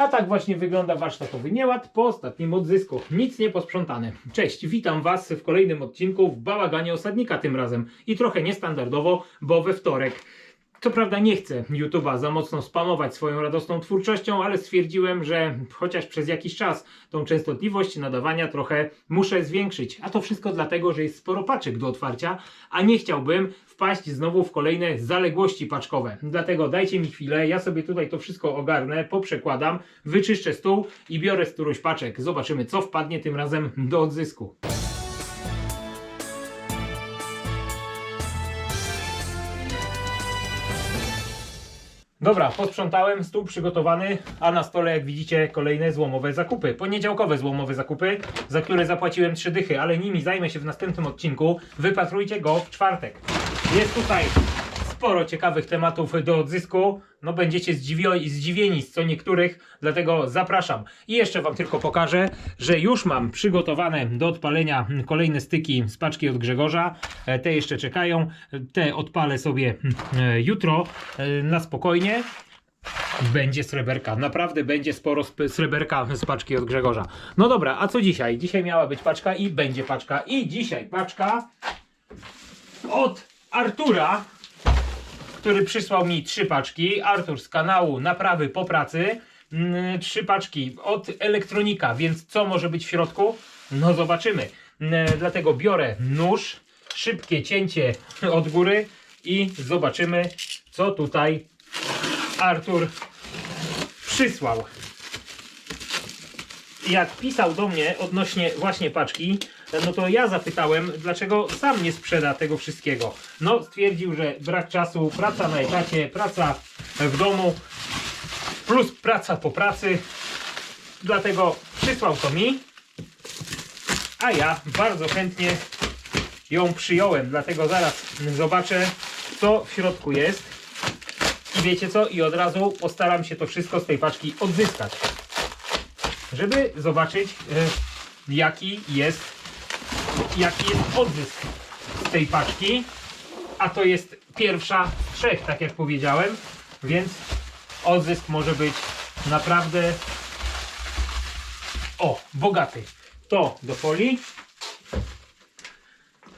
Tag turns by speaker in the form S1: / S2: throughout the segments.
S1: A tak właśnie wygląda warsztatowy nieład po ostatnim odzysku. Nic nie posprzątane. Cześć, witam Was w kolejnym odcinku w bałaganie osadnika tym razem. I trochę niestandardowo, bo we wtorek. Co prawda nie chcę YouTube'a za mocno spamować swoją radosną twórczością, ale stwierdziłem, że chociaż przez jakiś czas tą częstotliwość nadawania trochę muszę zwiększyć. A to wszystko dlatego, że jest sporo paczek do otwarcia, a nie chciałbym wpaść znowu w kolejne zaległości paczkowe. Dlatego dajcie mi chwilę, ja sobie tutaj to wszystko ogarnę, poprzekładam, wyczyszczę stół i biorę z którąś paczek. Zobaczymy co wpadnie tym razem do odzysku. Dobra, posprzątałem, stół przygotowany, a na stole jak widzicie kolejne złomowe zakupy. Poniedziałkowe złomowe zakupy, za które zapłaciłem trzy dychy, ale nimi zajmę się w następnym odcinku. Wypatrujcie go w czwartek. Jest tutaj sporo ciekawych tematów do odzysku. No będziecie zdziwieni z co niektórych, dlatego zapraszam. I jeszcze wam tylko pokażę, że już mam przygotowane do odpalenia kolejne styki z paczki od Grzegorza. E, Te jeszcze czekają. Te odpalę sobie e, jutro e, na spokojnie. Będzie sreberka. Naprawdę będzie sporo sp- sreberka z paczki od Grzegorza. No dobra, a co dzisiaj? Dzisiaj miała być paczka i będzie paczka. I dzisiaj paczka od Artura, który przysłał mi trzy paczki. Artur z kanału Naprawy po pracy. Mm, Trzy paczki od elektronika, więc co może być w środku? No zobaczymy. Mm, Dlatego biorę nóż, szybkie cięcie od góry i zobaczymy, co tutaj Artur przysłał. Jak pisał do mnie odnośnie właśnie paczki, no to ja zapytałem, dlaczego sam nie sprzeda tego wszystkiego. No, stwierdził, że brak czasu, praca na etacie, praca w domu, plus praca po pracy. Dlatego przysłał to mi, a ja bardzo chętnie ją przyjąłem. Dlatego zaraz zobaczę, co w środku jest. I wiecie co? I od razu postaram się to wszystko z tej paczki odzyskać. Żeby zobaczyć, e, jaki jest, jaki jest odzysk z tej paczki. A to jest pierwsza z trzech, tak jak powiedziałem. Więc odzysk może być naprawdę o, bogaty. To do folii.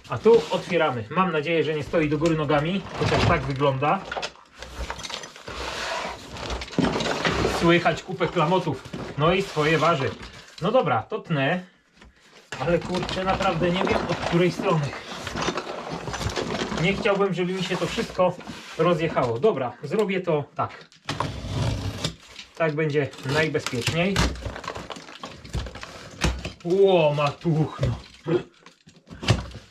S1: A tu otwieramy. Mam nadzieję, że nie stoi do góry nogami, chociaż tak wygląda. Słychać kupę klamotów. No i swoje waży. No dobra, to tnę. Ale kurczę, naprawdę nie wiem od której strony. Nie chciałbym, żeby mi się to wszystko rozjechało. Dobra, zrobię to tak. Tak będzie najbezpieczniej. Ło, matuchno.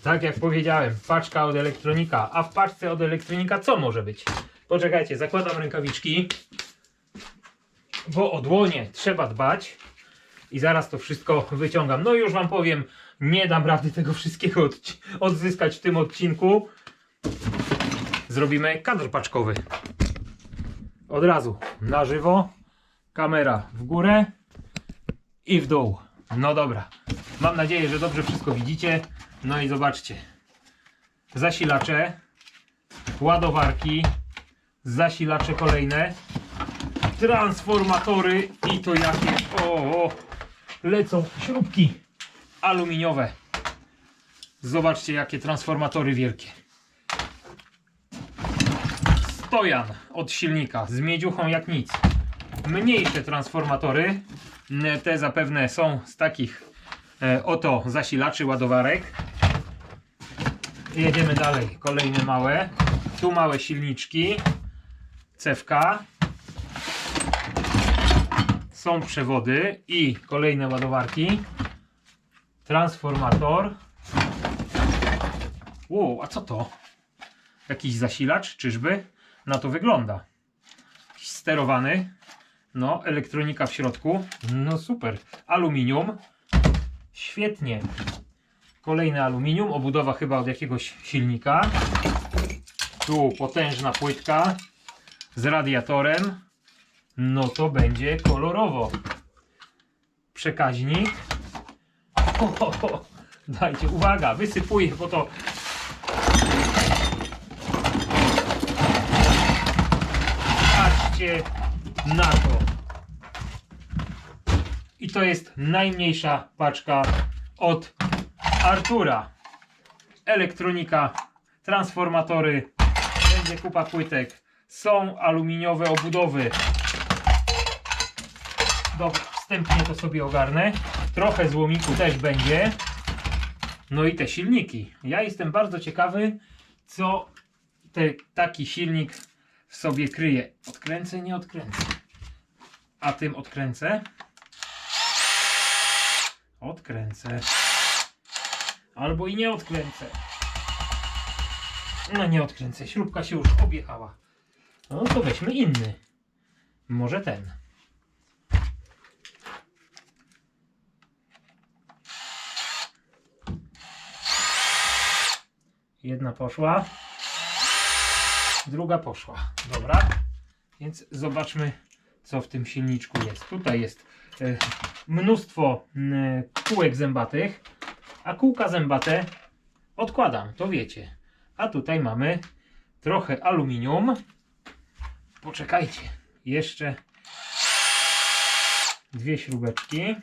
S1: Tak jak powiedziałem, paczka od elektronika. A w paczce od elektronika co może być? Poczekajcie, zakładam rękawiczki bo o dłonie trzeba dbać i zaraz to wszystko wyciągam. No już Wam powiem, nie dam rady tego wszystkiego odzyskać w tym odcinku. Zrobimy kadr paczkowy. Od razu na żywo, kamera w górę i w dół. No dobra, mam nadzieję, że dobrze wszystko widzicie. No i zobaczcie, zasilacze, ładowarki, zasilacze kolejne, transformatory i to jakie o, o lecą śrubki aluminiowe. Zobaczcie jakie transformatory wielkie. Stojan od silnika z miedziuchą jak nic. Mniejsze transformatory te zapewne są z takich e, oto zasilaczy ładowarek. Jedziemy dalej. Kolejne małe. Tu małe silniczki. Cewka są przewody i kolejne ładowarki. Transformator. Wow, a co to? Jakiś zasilacz, czyżby? Na to wygląda. Jakiś sterowany. No, elektronika w środku. No super. Aluminium. Świetnie. Kolejne aluminium. Obudowa chyba od jakiegoś silnika. Tu potężna płytka z radiatorem no to będzie kolorowo. Przekaźnik. O, o, o. Dajcie, uwaga, wysypuję, bo to. Patrzcie na to. I to jest najmniejsza paczka od Artura. Elektronika, transformatory, będzie kupa płytek, są aluminiowe obudowy. Dobra, wstępnie to sobie ogarnę. Trochę złomiku też będzie. No i te silniki. Ja jestem bardzo ciekawy, co te, taki silnik w sobie kryje. Odkręcę, nie odkręcę. A tym odkręcę. Odkręcę. Albo i nie odkręcę. No nie odkręcę. Śrubka się już objechała. No to weźmy inny. Może ten. Jedna poszła. Druga poszła. Dobra. Więc zobaczmy, co w tym silniczku jest. Tutaj jest e, mnóstwo m, kółek zębatych, a kółka zębate odkładam, to wiecie. A tutaj mamy trochę aluminium. Poczekajcie, jeszcze dwie śrubeczki.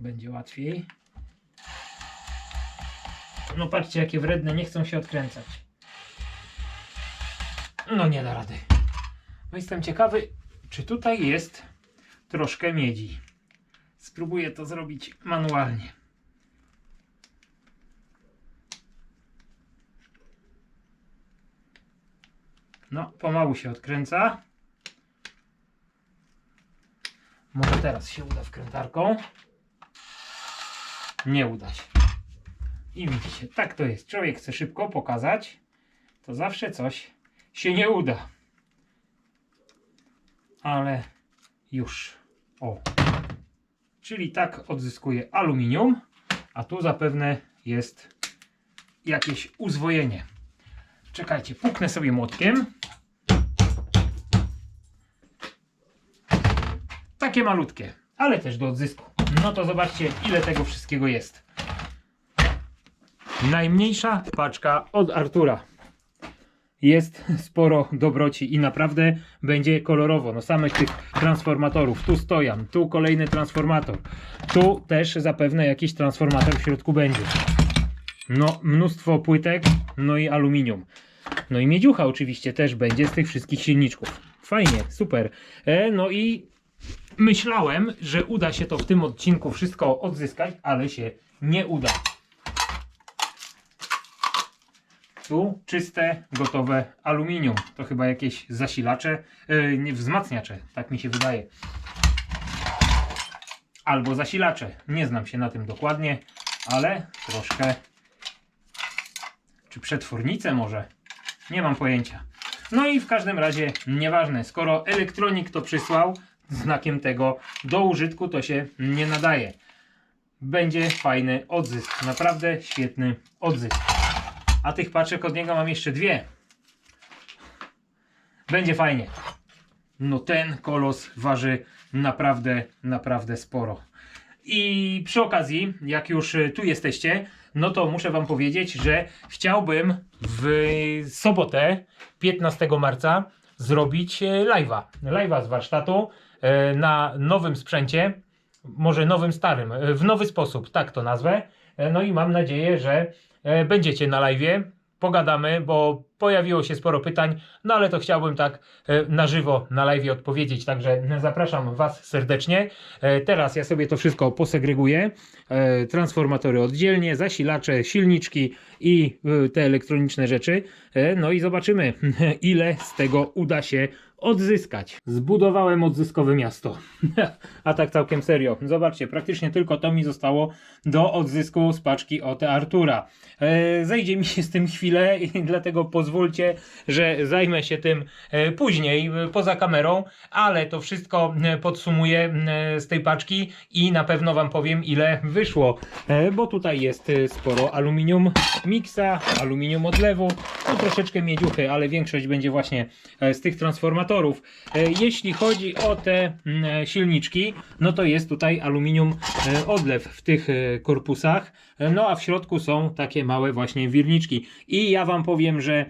S1: Będzie łatwiej. No patrzcie, jakie wredne, nie chcą się odkręcać. No nie da rady. No jestem ciekawy, czy tutaj jest troszkę miedzi. Spróbuję to zrobić manualnie. No, pomału się odkręca. Może teraz się uda wkrętarką. Nie uda się. I widzicie, tak to jest. Człowiek chce szybko pokazać, to zawsze coś się nie uda. Ale już. O. Czyli tak odzyskuje aluminium, a tu zapewne jest jakieś uzwojenie. Czekajcie, puknę sobie młotkiem. Takie malutkie, ale też do odzysku. No to zobaczcie, ile tego wszystkiego jest. Najmniejsza paczka od Artura. Jest sporo dobroci i naprawdę będzie kolorowo. No samych tych transformatorów. Tu stojan, tu kolejny transformator. Tu też zapewne jakiś transformator w środku będzie. No, mnóstwo płytek, no i aluminium. No i miedziucha oczywiście też będzie z tych wszystkich silniczków. Fajnie, super. E, no i myślałem, że uda się to w tym odcinku wszystko odzyskać, ale się nie uda. Tu czyste, gotowe aluminium. To chyba jakieś zasilacze, yy, nie wzmacniacze, tak mi się wydaje. Albo zasilacze. Nie znam się na tym dokładnie, ale troszkę. Czy przetwornice może? Nie mam pojęcia. No i w każdym razie nieważne, skoro elektronik to przysłał, znakiem tego do użytku to się nie nadaje. Będzie fajny odzysk, naprawdę świetny odzysk. A tych paczek od niego mam jeszcze dwie. Będzie fajnie. No ten kolos waży naprawdę, naprawdę sporo. I przy okazji, jak już y, tu jesteście, no to muszę Wam powiedzieć, że chciałbym w sobotę, 15 marca, zrobić e, live'a. Live'a z warsztatu e, na nowym sprzęcie, może nowym starym, e, w nowy sposób, tak to nazwę. E, No i mam nadzieję, że e, będziecie na live'ie. Pogadamy, bo pojawiło się sporo pytań, no ale to chciałbym tak e, na żywo na live odpowiedzieć, także zapraszam Was serdecznie. E, Teraz ja sobie to wszystko posegreguję. E, Transformatory oddzielnie, zasilacze, silniczki i e, te elektroniczne rzeczy. E, No i zobaczymy, ile z tego uda się odzyskać. Zbudowałem odzyskowe miasto. A tak całkiem serio. Zobaczcie, praktycznie tylko to mi zostało do odzysku z paczki od Artura. E, zejdzie mi się z tym chwilę dlatego pozwólcie, że zajmę się tym e, później, e, poza kamerą, ale to wszystko podsumuję z tej paczki i na pewno Wam powiem, ile wyszło, bo tutaj jest sporo aluminium miksa, aluminium odlewu, no troszeczkę miedziuchy, ale większość będzie właśnie z tych transformatorów. E, Jeśli chodzi o te mm, e, silniczki, no to jest tutaj aluminium e, odlew w tych korpusach, no a w środku są takie małe właśnie wirniczki. I ja Wam powiem, że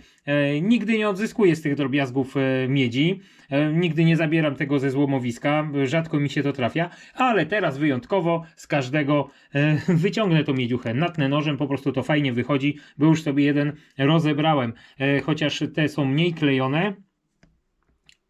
S1: nigdy nie odzyskuję z tych drobiazgów miedzi. Nigdy nie zabieram tego ze złomowiska, rzadko mi się to trafia, ale teraz wyjątkowo z każdego wyciągnę tą miedziuchę, natnę nożem, po prostu to fajnie wychodzi, bo już sobie jeden rozebrałem, chociaż te są mniej klejone.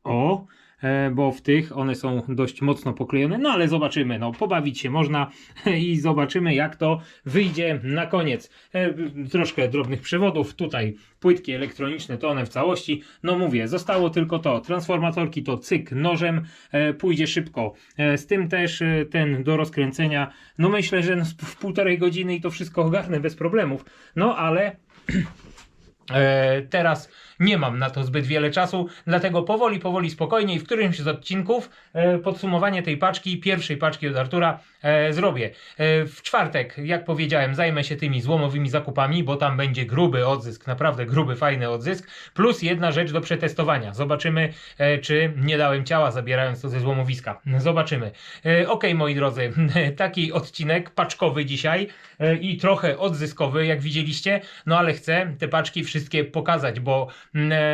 S1: O, e, bo w tych one są dość mocno poklejone, no ale zobaczymy, no pobawić się można i zobaczymy jak to wyjdzie na koniec. E, Troszkę drobnych przewodów, tutaj płytki elektroniczne, to one w całości, no mówię, zostało tylko to, transformatorki to cyk nożem, e, pójdzie szybko. Z tym też ten do rozkręcenia, no myślę, że w półtorej godziny i to wszystko ogarnę bez problemów, no ale teraz nie mam na to zbyt wiele czasu, dlatego powoli, powoli, spokojnie i w którymś z odcinków e, podsumowanie tej paczki, pierwszej paczki od Artura e, zrobię. E, w czwartek, jak powiedziałem, zajmę się tymi złomowymi zakupami, bo tam będzie gruby odzysk, naprawdę gruby, fajny odzysk, plus jedna rzecz do przetestowania. Zobaczymy, e, czy nie dałem ciała zabierając to ze złomowiska. Zobaczymy. E, ok, moi drodzy, taki odcinek paczkowy dzisiaj e, i trochę odzyskowy, jak widzieliście, no ale chcę te paczki wszystkie pokazać, bo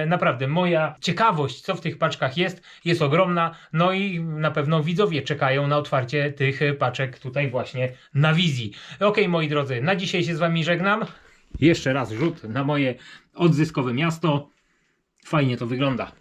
S1: naprawdę moja ciekawość, co w tych paczkach jest, jest ogromna. No i na pewno widzowie czekają na otwarcie tych e, paczek tutaj właśnie na wizji. Ok, moi drodzy, na dzisiaj się z wami żegnam. Jeszcze raz rzut na moje odzyskowe miasto. Fajnie to wygląda.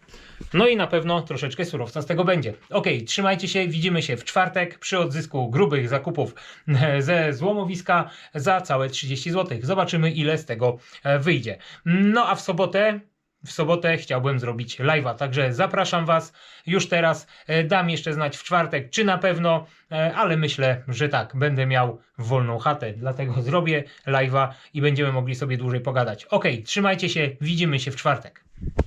S1: No i na pewno troszeczkę surowca z tego będzie. Ok, trzymajcie się, widzimy się w czwartek przy odzysku grubych zakupów e, ze złomowiska za całe 30 zł. Zobaczymy ile z tego e, wyjdzie. No a w sobotę w sobotę chciałbym zrobić live'a, także zapraszam Was już teraz. E, Dam jeszcze znać w czwartek, czy na pewno, e, ale myślę, że tak, będę miał wolną chatę, dlatego zrobię live'a i będziemy mogli sobie dłużej pogadać. Ok, trzymajcie się, widzimy się w czwartek.